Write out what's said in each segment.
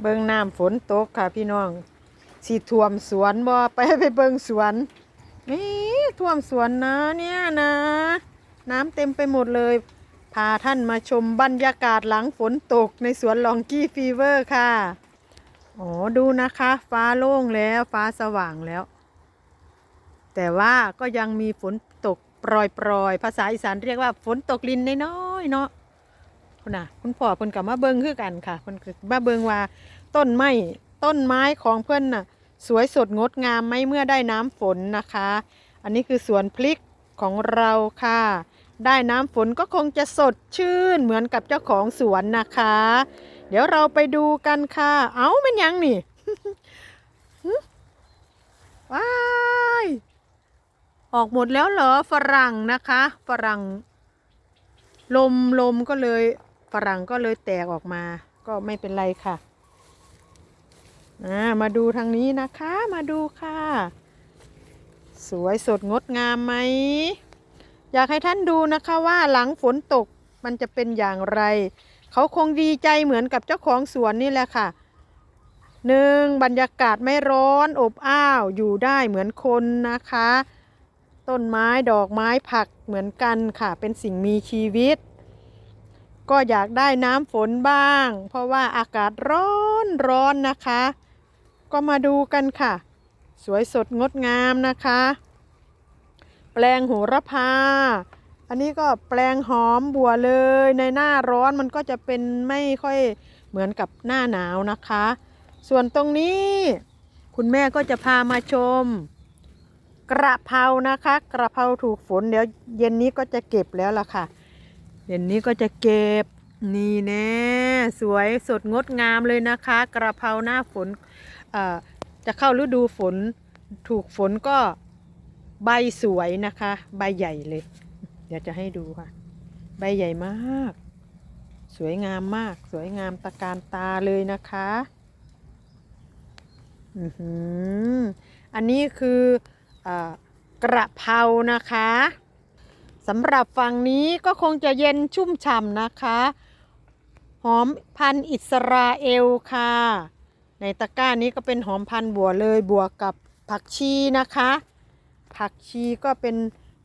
เบิ่งน้ำฝนตกค่ะพี่น้องสิท่วมสวนบ่ไปไปเบิ่งสวนนี่ท่วมสวนนะเนี่ยนะ น้ำเต็มไปหมดเลย พาท่านมาชมบรรยากาศหลังฝนตกในสวนลองกี้ฟีเวอร์ค่ะอ๋อดูนะคะ ฟ้าโล่งแล้วฟ้าสว่างแล้ว แต่ว่าก็ยังมีฝนตกปรอยๆ ภาษาอีสานเรียกว่าฝนตกลินน้อยๆเนาะ คุณน่ะคุณพ่อเพิ่นกับมาเบิงคือกันค่ะเพิ่นก็มาเบิงว่าต้นไม้ต้นไม้ของเพิ่นน่ะ สวยสดงดงามไหมเมื่อได้น้ำฝนนะคะ อันนี้คือสวนพริกของเราค่ะ ได้น้ำฝนก็คงจะสดชื่นเหมือนกับเจ้าของสวนนะคะ เดี๋ยวเราไปดูกันค่ะ เอ้ามันยังนี่ว้ายออกหมดแล้วเหรอฝรั่งนะคะ ฝรั่ง ลมลมก็เลย ฝรั่งก็เลยแตกออกมา ก็ไม่เป็นไรค่ะมาดูทางนี้นะคะ มาดูค่ะ สวยสดงดงามไหม อยากให้ท่านดูนะคะว่าหลังฝนตกมันจะเป็นอย่างไร เขาคงดีใจเหมือนกับเจ้าของสวนนี่แหละค่ะหนึ่งบรรยากาศไม่ร้อนอบอ้าวอยู่ได้เหมือนคนนะคะ ต้นไม้ดอกไม้ผักเหมือนกันค่ะ เป็นสิ่งมีชีวิต ก็อยากได้น้ำฝนบ้าง เพราะว่าอากาศร้อนร้อนนะคะ ก็มาดูกันค่ะ สวยสดงดงามนะคะ แปลงโหระพา อันนี้ก็แปลงหอมบัวเลยในหน้าร้อนมันก็จะเป็นไม่ค่อยเหมือนกับหน้าหนาวนะคะ ส่วนตรงนี้คุณแม่ก็จะพามาชม กระเพรานะคะ กระเพราถูกฝนเดี๋ยวเย็นนี้ก็จะเก็บแล้วล่ะค่ะ เดี๋ย็นนี้ก็จะเก็บนี่แน่สวยสดงดงามเลยนะคะ กระเพราหน้าฝนจะเข้าฤดูฝน ถูกฝนก็ใบสวยนะคะ ใบใหญ่เลย เดี๋ยวจะให้ดูค่ะ ใบใหญ่มาก สวยงามมาก สวยงามตะการตาเลยนะคะอือหืออันนี้คืออกระเพรานะคะ สำหรับฝั่งนี้ก็คงจะเย็นชุ่มฉ่ำนะคะ หอมพันธุ์อิสราเอลค่ะ ในตะกร้านี้ก็เป็นหอมพันธุ์บัวเลยบวกกับผักชีนะคะ ผักชีก็เป็น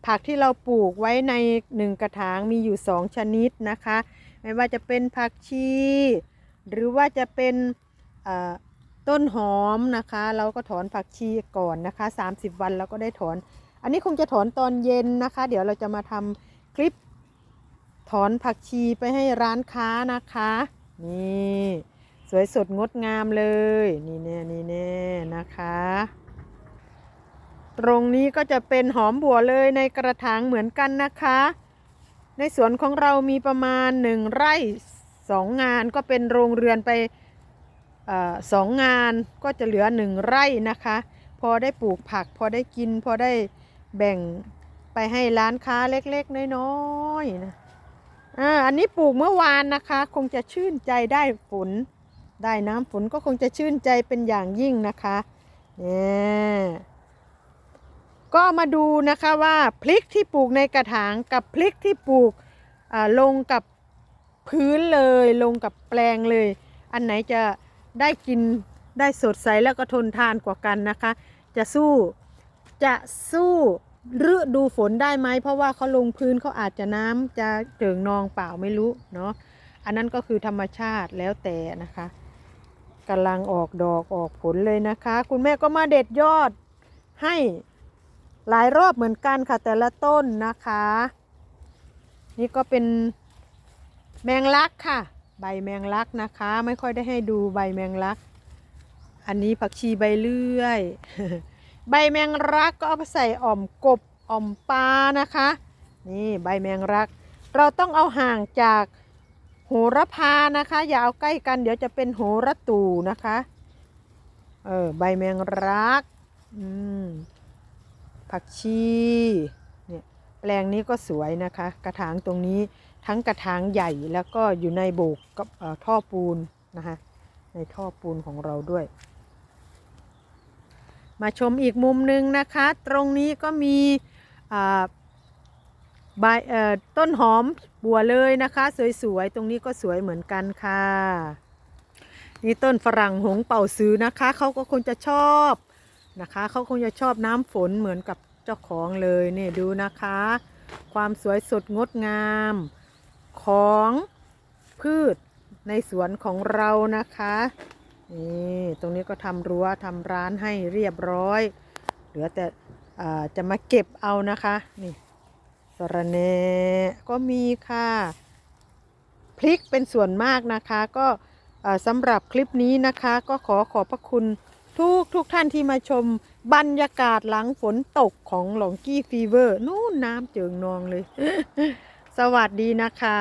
ผักที่เราปลูกไว้ในหนึ่งกระถางมีอยู่สองชนิดนะคะ ไม่ว่าจะเป็นผักชี หรือว่าจะเป็นต้นหอมนะคะ เราก็ถอนผักชีก่อนนะคะ 30 วันเราก็ได้ถอน อันนี้คงจะถอนตอนเย็นนะคะ เดี๋ยวเราจะมาทำคลิปถอนผักชีไปให้ร้านค้านะคะ นี่สวยสดงดงามเลย นี่แน่นี่แน่นะคะ ตรงนี้ก็จะเป็นหอมบัวเลยในกระถางเหมือนกันนะคะ ในสวนของเรามีประมาณหนึ่งไร่สองงานก็เป็นโรงเรือนไปออสองงานก็จะเหลือหนึ่งไร่นะคะ พอได้ปลูกผัก พอได้กินพอได้ แบ่งไปให้ร้านค้าเล็กๆ น้อยๆนะอ่าอันนี้ปลูกเมื่อวานนะคะ คงจะชื่นใจได้ฝน ได้น้ำฝนก็คงจะชื่นใจเป็นอย่างยิ่งนะคะเนี่ยก็มาดูนะคะว่าพริกที่ปลูกในกระถางกับพริกที่ปลูกลงกับพื้นเลยลงกับแปลงเลย อันไหนจะได้กินได้สดใสแล้วก็ทนทานกว่ากันนะคะ จะสู้ จะสู้ฤดูฝนได้ไหม เพราะว่าเขาลงพื้นเขาอาจจะน้ำจะเจิ่งนองเปล่าไม่รู้เนาะอันนั้นก็คือธรรมชาติแล้วแต่นะคะกำลังออกดอกออกผลเลยนะคะ คุณแม่ก็มาเด็ดยอดให้หลายรอบเหมือนกันค่ะแต่ละต้นนะคะ นี่ก็เป็นแมงลักค่ะ ใบแมงลักนะคะ ไม่ค่อยได้ให้ดูใบแมงลัก อันนี้ผักชีใบเลื่อย ใบแมงลักก็เอาไปใส่อ่อมกบอ่อมปลานะคะ นี่ใบแมงลัก เราต้องเอาห่างจากโหระพานะคะ อย่าเอาใกล้กัน เดี๋ยวจะเป็นโหระตูนะคะ เออใบแมงรักอืมผักชีเนี่ยแปลงนี้ก็สวยนะคะ กระถางตรงนี้ทั้งกระถางใหญ่แล้วก็อยู่ในโบกกับท่อปูนนะคะในท่อปูนของเราด้วย มาชมอีกมุมหนึ่งนะคะ ตรงนี้ก็มีใบต้นหอมบัวเลยนะคะ สวยๆ ตรงนี้ก็สวยเหมือนกันค่ะ นี่ต้นฝรั่งหงเป่าซื้อนะคะ เขาก็คงจะชอบนะคะ เขาคงจะชอบน้ำฝนเหมือนกับเจ้าของเลยเนี่ยดูนะคะ ความสวยสดงดงามของพืชในสวนของเรานะคะ นี่ตรงนี้ก็ทำรั้วทำร้านให้เรียบร้อย เหลือแต่จะมาเก็บเอานะคะนี่สระแหน่ก็มีค่ะ พริกเป็นส่วนมากนะคะ ก็สำหรับคลิปนี้นะคะ ก็ขอขอบพระคุณทุกทุกท่านที่มาชมบรรยากาศหลังฝนตกของหลงกี้ฟีเวอร์ นู่นน้ำเจิงนองเลย สวัสดีนะคะ